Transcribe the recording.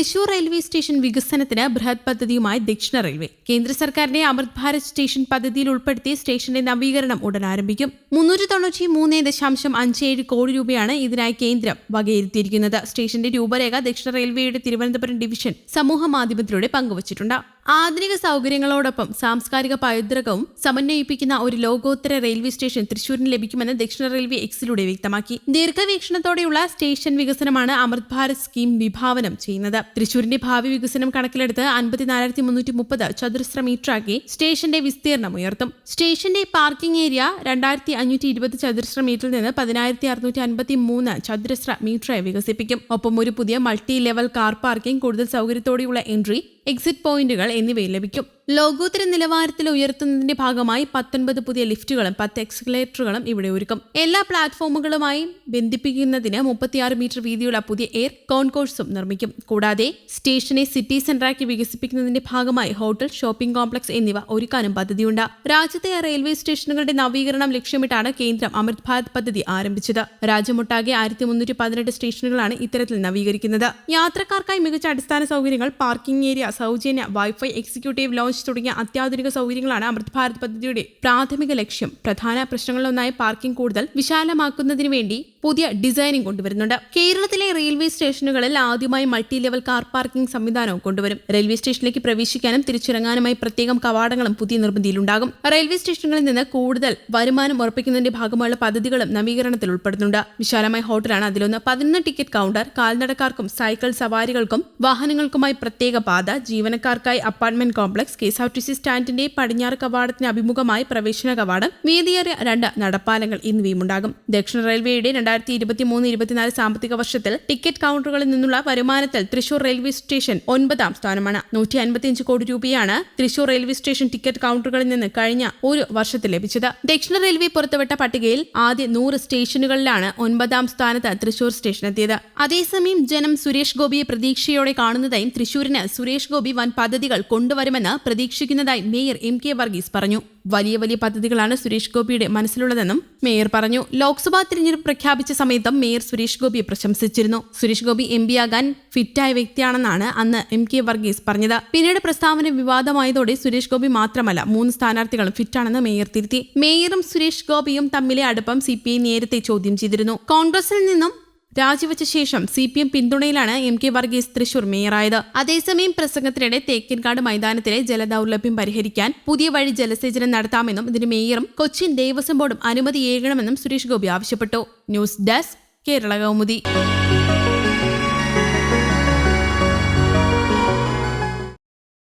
Thrissur railway station വികസനത്തിന് ബൃഹത് പദ്ധതിയുമായി ദക്ഷിണ റെയിൽവേ. കേന്ദ്ര സർക്കാരിന്റെ അമൃത് ഭാരത് സ്റ്റേഷൻ പദ്ധതിയിൽ ഉൾപ്പെടുത്തി സ്റ്റേഷന്റെ നവീകരണം ഉടൻ ആരംഭിക്കും. മുന്നൂറ്റി തൊണ്ണൂറ്റി മൂന്ന് ദശാംശം അഞ്ച് ഏഴ് കോടി രൂപയാണ് ഇതിനായി കേന്ദ്രം വകയിരുത്തിയിരിക്കുന്നത്. സ്റ്റേഷന്റെ രൂപരേഖ ദക്ഷിണ റെയിൽവേയുടെ തിരുവനന്തപുരം ഡിവിഷൻ സമൂഹ മാധ്യമത്തിലൂടെ പങ്കുവച്ചിട്ടുണ്ട്. ആധുനിക സൗകര്യങ്ങളോടൊപ്പം സാംസ്കാരിക പൈതൃകവും സമന്വയിപ്പിക്കുന്ന ഒരു ലോകോത്തര റെയിൽവേ സ്റ്റേഷൻ തൃശൂരിന് ലഭിക്കുമെന്ന് ദക്ഷിണ റെയിൽവേ എക്സിലൂടെ വ്യക്തമാക്കി. ദീർഘവീക്ഷണത്തോടെയുള്ള സ്റ്റേഷൻ വികസനമാണ് അമൃത് ഭാരത് സ്കീം വിഭാവനം ചെയ്യുന്നത്. തൃശൂരിന്റെ ഭാവി വികസനം കണക്കിലെടുത്ത് അൻപത്തിനാലായിരത്തി മുന്നൂറ്റി മുപ്പത് ചതുരശ്ര മീറ്ററാക്കി സ്റ്റേഷന്റെ വിസ്തീർണം ഉയർത്തും. സ്റ്റേഷന്റെ പാർക്കിംഗ് ഏരിയ രണ്ടായിരത്തി അഞ്ഞൂറ്റി ഇരുപത് ചതുരശ്ര മീറ്ററിൽ നിന്ന് പതിനായിരത്തി അറുന്നൂറ്റി അൻപത്തി മൂന്ന് ചതുരശ്ര മീറ്ററായി വികസിപ്പിക്കും. ഒപ്പം ഒരു പുതിയ മൾട്ടി ലെവൽ കാർ പാർക്കിംഗ് കൂടുതൽ സൗകര്യത്തോടെയുള്ള എൻട്രി എക്സിറ്റ് പോയിന്റുകൾ എന്നിവയിൽ ലഭിക്കും. ലോകോത്തര നിലവാരത്തിൽ ഉയർത്തുന്നതിന്റെ ഭാഗമായി പത്തൊൻപത് പുതിയ ലിഫ്റ്റുകളും പത്ത് എക്സ്കലേറ്ററുകളും ഇവിടെ ഒരുക്കും. എല്ലാ പ്ലാറ്റ്ഫോമുകളുമായി ബന്ധിപ്പിക്കുന്നതിന് മുപ്പത്തിയാറ് മീറ്റർ വീതിയുള്ള പുതിയ എയർ കോൺകോഴ്സും നിർമ്മിക്കും. കൂടാതെ സ്റ്റേഷനെ സിറ്റി സെന്ററാക്കി വികസിപ്പിക്കുന്നതിന്റെ ഭാഗമായി ഹോട്ടൽ ഷോപ്പിംഗ് കോംപ്ലക്സ് എന്നിവ ഒരുക്കാനും പദ്ധതിയുണ്ട്. രാജ്യത്തെ റെയിൽവേ സ്റ്റേഷനുകളുടെ നവീകരണം ലക്ഷ്യമിട്ടാണ് കേന്ദ്രം അമൃത് ഭാരത് പദ്ധതി ആരംഭിച്ചത്. രാജ്യമൊട്ടാകെ ആയിരത്തി മുന്നൂറ്റി പതിനെട്ട് സ്റ്റേഷനുകളാണ് ഇത്തരത്തിൽ നവീകരിക്കുന്നത്. യാത്രക്കാർക്കായി മികച്ച അടിസ്ഥാന സൗകര്യങ്ങൾ പാർക്കിംഗ് ഏരിയ സൗജന്യ വൈഫൈ എക്സിക്യൂട്ടീവ് ലോഞ്ച് തുടങ്ങിയ അത്യാധുനിക സൗകര്യങ്ങളാണ് അമൃത് ഭാരത് പദ്ധതിയുടെ പ്രാഥമിക ലക്ഷ്യം. പ്രധാന പ്രശ്നങ്ങളിലൊന്നായ പാർക്കിംഗ് കൂടുതൽ വിശാലമാക്കുന്നതിന് വേണ്ടി പുതിയ ഡിസൈനിങ് കൊണ്ടുവരുന്നുണ്ട്. കേരളത്തിലെ റെയിൽവേ സ്റ്റേഷനുകളിൽ ആദ്യമായി മൾട്ടി ലെവൽ കാർ പാർക്കിംഗ് സംവിധാനവും കൊണ്ടുവരും. റെയിൽവേ സ്റ്റേഷനിലേക്ക് പ്രവേശിക്കാനും തിരിച്ചിറങ്ങാനുമായി പ്രത്യേകം കവാടങ്ങളും പുതിയ നിർമ്മിതിയിലുണ്ടാകും റെയിൽവേ സ്റ്റേഷനുകളിൽ നിന്ന് കൂടുതൽ വരുമാനം ഉറപ്പിക്കുന്നതിന്റെ ഭാഗമായുള്ള പദ്ധതികളും നവീകരണത്തിൽ ഉൾപ്പെടുന്നുണ്ട്. വിശാലമായ ഹോട്ടലാണ് അതിലൊന്ന്. പതിനൊന്ന് ടിക്കറ്റ് കൗണ്ടർ കാൽനടക്കാർക്കും സൈക്കിൾ സവാരികൾക്കും വാഹനങ്ങൾക്കുമായി പ്രത്യേക പാത ജീവനക്കാർക്കായി apartment complex K S R T C സ്റ്റാൻഡിന്റെ പടിഞ്ഞാറ് കവാടത്തിന് അഭിമുഖമായി പ്രവേശന കവാടം വീതിയേറിയ രണ്ട് നടപ്പാലങ്ങൾ എന്നിവയും ഉണ്ടാകും ദക്ഷിണ റെയിൽവേയുടെ രണ്ടായിരത്തി ഇരുപത്തി മൂന്ന് ഇരുപത്തിനാല് സാമ്പത്തിക വർഷത്തിൽ ടിക്കറ്റ് കൗണ്ടറുകളിൽ നിന്നുള്ള വരുമാനത്തിൽ തൃശൂർ റെയിൽവേ സ്റ്റേഷൻ ഒൻപതാം സ്ഥാനമാണ്. നൂറ്റി അൻപത്തിയഞ്ച് കോടി രൂപയാണ് തൃശൂർ റെയിൽവേ സ്റ്റേഷൻ ടിക്കറ്റ് കൗണ്ടറുകളിൽ നിന്ന് കഴിഞ്ഞ ഒരു വർഷത്തിൽ ലഭിച്ചത്. ദക്ഷിണ റെയിൽവേ പുറത്തുവിട്ട പട്ടികയിൽ ആദ്യ നൂറ് സ്റ്റേഷനുകളിലാണ് ഒൻപതാം സ്ഥാനത്ത് തൃശൂർ സ്റ്റേഷൻ എത്തിയത്. അതേസമയം ജനം സുരേഷ് ഗോപിയെ പ്രതീക്ഷയോടെ കാണുന്നതായും തൃശൂരിന് സുരേഷ് ഗോപി വൻ പദ്ധതികൾ കൊണ്ടുവരുമെന്ന് പ്രതീക്ഷിക്കുന്നതായി മേയർ എം കെ വർഗീസ് പറഞ്ഞു. വലിയ വലിയ പദ്ധതികളാണ് സുരേഷ് ഗോപിയുടെ മനസ്സിലുള്ളതെന്നും മേയർ പറഞ്ഞു. ലോക്സഭാ തിരഞ്ഞെടുപ്പ് പ്രഖ്യാപിച്ച സമയത്തും മേയർ സുരേഷ് ഗോപിയെ പ്രശംസിച്ചിരുന്നു. സുരേഷ് ഗോപി എം ആകാൻ ഫിറ്റായ വ്യക്തിയാണെന്നാണ് അന്ന് എം കെ വർഗീസ് പറഞ്ഞത്. പിന്നീട് പ്രസ്താവന വിവാദമായതോടെ സുരേഷ് ഗോപി മാത്രമല്ല മൂന്ന് സ്ഥാനാർത്ഥികളും ഫിറ്റാണെന്ന് മേയർ തിരുത്തി. മേയറും സുരേഷ് ഗോപിയും തമ്മിലെ അടുപ്പം സി നേരത്തെ ചോദ്യം ചെയ്തിരുന്നു. കോൺഗ്രസിൽ നിന്നും രാജിവെച്ച ശേഷം സി പി എം പിന്തുണയിലാണ് എം കെ വർഗീസ് തൃശൂർ മേയറായത്. അതേസമയം പ്രസംഗത്തിനിടെ തേക്കിൻകാട് മൈതാനത്തിലെ ജലദൌർലഭ്യം പരിഹരിക്കാൻ പുതിയ വഴി ജലസേചനം നടത്താമെന്നും ഇതിന് മേയറും കൊച്ചിൻ ദേവസ്വം ബോർഡും അനുമതിയേകണമെന്നും സുരേഷ് ഗോപി ആവശ്യപ്പെട്ടു. News desk Kerala Kaumudi.